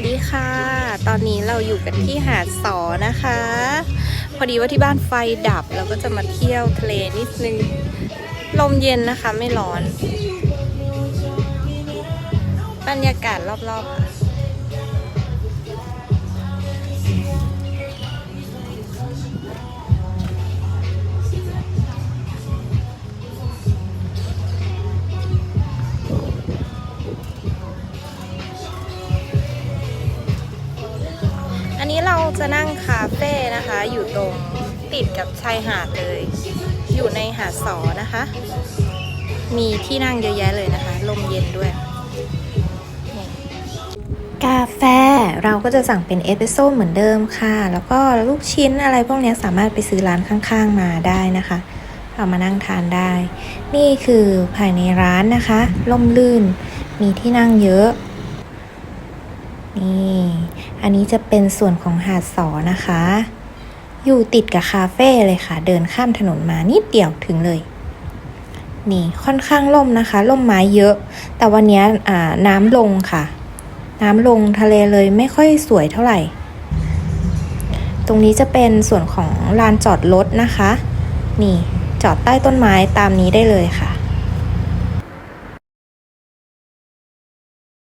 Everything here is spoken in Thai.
วัสดีค่ะ ตอนนี้เราอยู่กันที่หาดสอนะคะ พอดีว่าที่บ้านไฟดับเราก็จะมาเที่ยวทะเลนิดนึง ลมเย็นนะคะไม่ร้อน บรรยากาศรอบๆค่ะ อันนี้เราจะนั่งคาเฟ่นะคะ อยู่ตรงติดกับชายหาดเลย อยู่ในหาดสอนะคะ มีที่นั่งเยอะแยะเลยนะคะ ลมเย็นด้วย กาแฟเราก็จะสั่งเป็นเอสเปรสโซ่เหมือนเดิมค่ะ แล้วก็ลูกชิ้นอะไรพวกนี้สามารถไปซื้อร้านข้างๆมาได้นะคะ เอามานั่งทานได้ นี่คือภายในร้านนะคะล่มลื่น มีที่นั่งเยอะ นี่อันนี้จะเป็นส่วนของหาดสอนะคะ อยู่ติดกับคาเฟ่เลยค่ะ เดินข้ามถนนมานิดเดียวถึงเลย นี่ค่อนข้างล่มนะคะ ล่มไม้เยอะ แต่วันนี้อ่าน้ำลงค่ะ น้ำลงทะเลเลยไม่ค่อยสวยเท่าไหร่ ตรงนี้จะเป็นส่วนของลานจอดรถนะคะ นี่จอดใต้ต้นไม้ตามนี้ได้เลยค่ะ